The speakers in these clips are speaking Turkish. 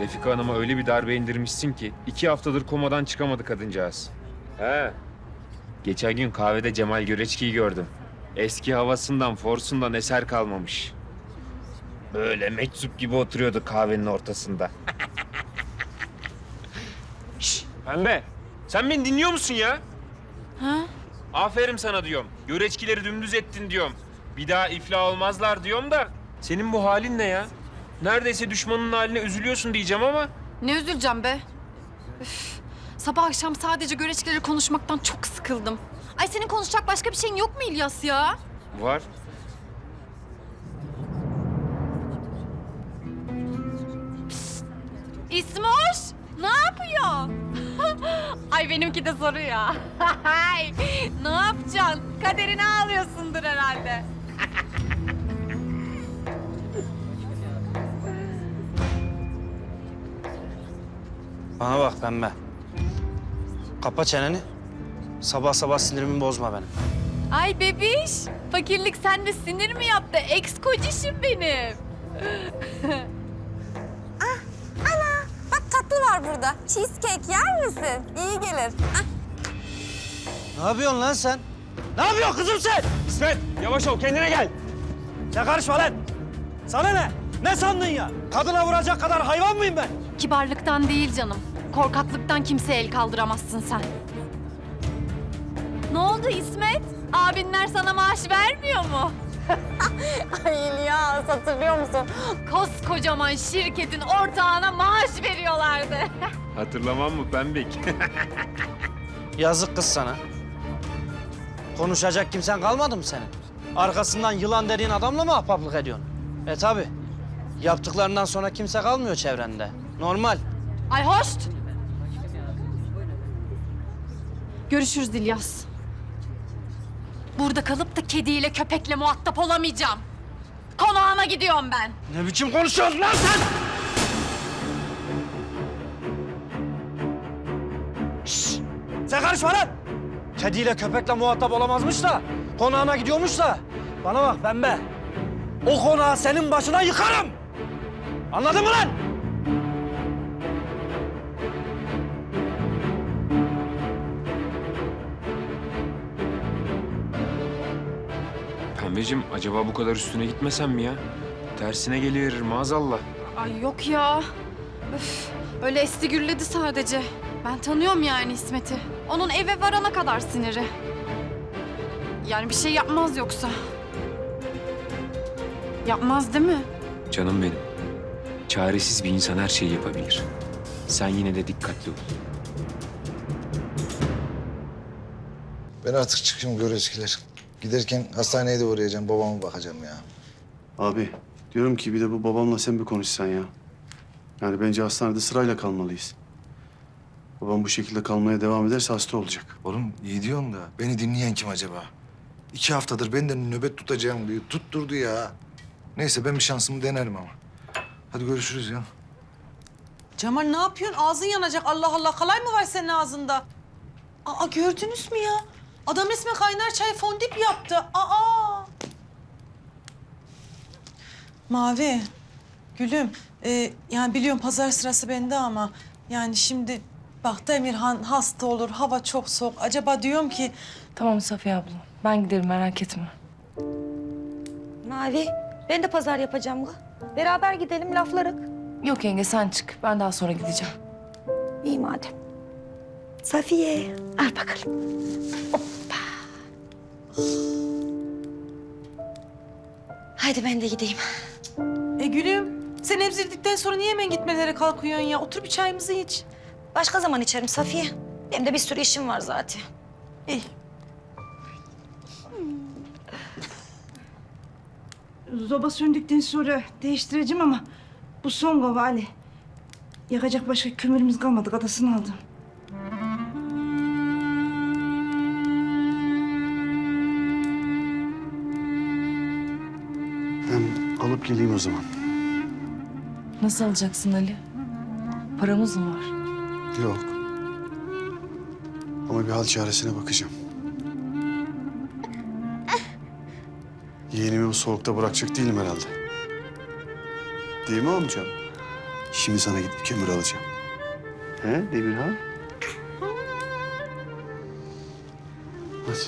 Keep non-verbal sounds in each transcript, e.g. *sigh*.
Refika Hanım'a öyle bir darbe indirmişsin ki iki haftadır komadan çıkamadı kadıncağız. He. Geçen gün kahvede Cemal Göreçki'yi gördüm. Eski havasından, forsundan eser kalmamış. Böyle meczup gibi oturuyordu kahvenin ortasında. *laughs* Şş, Pembe, sen beni dinliyor musun ya? Ha? Aferin sana diyorum. Göreçkileri dümdüz ettin diyorum. Bir daha iflah olmazlar diyorum da. Senin bu halin ne ya? Neredeyse düşmanın haline üzülüyorsun diyeceğim ama... Ne üzüleceğim be? Üf. Sabah akşam sadece göreçkileri konuşmaktan çok sıkıldım. Ay senin konuşacak başka bir şeyin yok mu İlyas ya? Var. İsmoş, ne yapıyor? *laughs* Ay benimki de soruyor. *laughs* Ay, ne yapacaksın? Kaderini ağlıyorsundur herhalde. Bana bak pembe. Kapa çeneni. Sabah sabah sinirimi bozma benim. Ay bebiş, fakirlik sende sinir mi yaptı? Ex kocişim benim. *laughs* Bak tatlı var burada. Cheesecake yer misin? İyi gelir. Ah, Ne yapıyorsun lan sen? Ne yapıyorsun kızım sen? İsmet, yavaş ol kendine gel. Sen karışma lan. Sana ne? Ne sandın ya? Kadına vuracak kadar hayvan mıyım ben? Kibarlıktan değil canım. Korkaklıktan kimseye el kaldıramazsın sen. Ne oldu İsmet? Abinler sana maaş vermiyor mu? *laughs* Ay İlyas hatırlıyor musun? Koskocaman şirketin ortağına maaş veriyorlardı. *laughs* Hatırlamam mı Pembik? *laughs* Yazık kız sana. Konuşacak kimsen kalmadı mı senin? Arkasından yılan dediğin adamla mı ahbaplık ediyorsun? E tabi. Yaptıklarından sonra kimse kalmıyor çevrende. Normal. Ay hoş. Görüşürüz İlyas. Burada kalıp da kediyle köpekle muhatap olamayacağım. Konağıma gidiyorum ben. Ne biçim konuşuyorsun lan sen? Şşş! Sen karışma lan! Kediyle köpekle muhatap olamazmış da, konağına gidiyormuş da. Bana bak pembe. O konağı senin başına yıkarım! Anladın mı lan? Pembeciğim, acaba bu kadar üstüne gitmesem mi ya? Tersine geliverir maazallah. Ay yok ya. Öf, öyle esti gürledi sadece. Ben tanıyorum yani İsmet'i. Onun eve varana kadar siniri. Yani bir şey yapmaz yoksa. Yapmaz değil mi? Canım benim. Çaresiz bir insan her şeyi yapabilir. Sen yine de dikkatli ol. Ben artık çıkayım göreçkiler. Giderken hastaneye de uğrayacağım. Babama bakacağım ya. Abi diyorum ki bir de bu babamla sen bir konuşsan ya. Yani bence hastanede sırayla kalmalıyız. Babam bu şekilde kalmaya devam ederse hasta olacak. Oğlum iyi diyorsun da beni dinleyen kim acaba? İki haftadır benden nöbet tutacağım diyor. Tutturdu ya. Neyse ben bir şansımı denerim ama. Hadi görüşürüz ya. Cemal ne yapıyorsun? Ağzın yanacak. Allah Allah. Kalay mı var senin ağzında? Aa gördünüz mü ya? Adam resmen kaynar çay fondip yaptı. Aa! Mavi, gülüm. e, yani biliyorum pazar sırası bende ama... Yani şimdi bak Demirhan hasta olur, hava çok soğuk. Acaba diyorum ki... Tamam Safiye abla. Ben giderim merak etme. Mavi, ben de pazar yapacağım. kız. Beraber gidelim laflarık. Yok yenge sen çık. Ben daha sonra gideceğim. İyi madem. Safiye, al bakalım. Haydi ben de gideyim. E gülüm, sen emzirdikten sonra niye hemen gitmelere kalkıyorsun ya? Otur bir çayımızı iç. Başka zaman içerim Safiye. Benim de bir sürü işim var zaten. İyi. Zoba söndükten sonra değiştireceğim ama bu son kova Ali. Yakacak başka kömürümüz kalmadı. Kadasını aldım. Alıp geleyim o zaman. Nasıl alacaksın Ali? Paramız mı var? Yok. Ama bir hal çaresine bakacağım. Yeğenimi bu soğukta bırakacak değilim herhalde. Değil mi amcam? Şimdi sana gidip kömür alacağım. He Demirhan? Hadi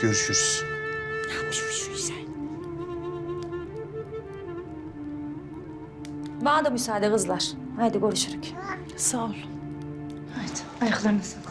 görüşürüz. Bana da müsaade kızlar. Haydi görüşürük. Sağ ol. Haydi ayaklarını sık.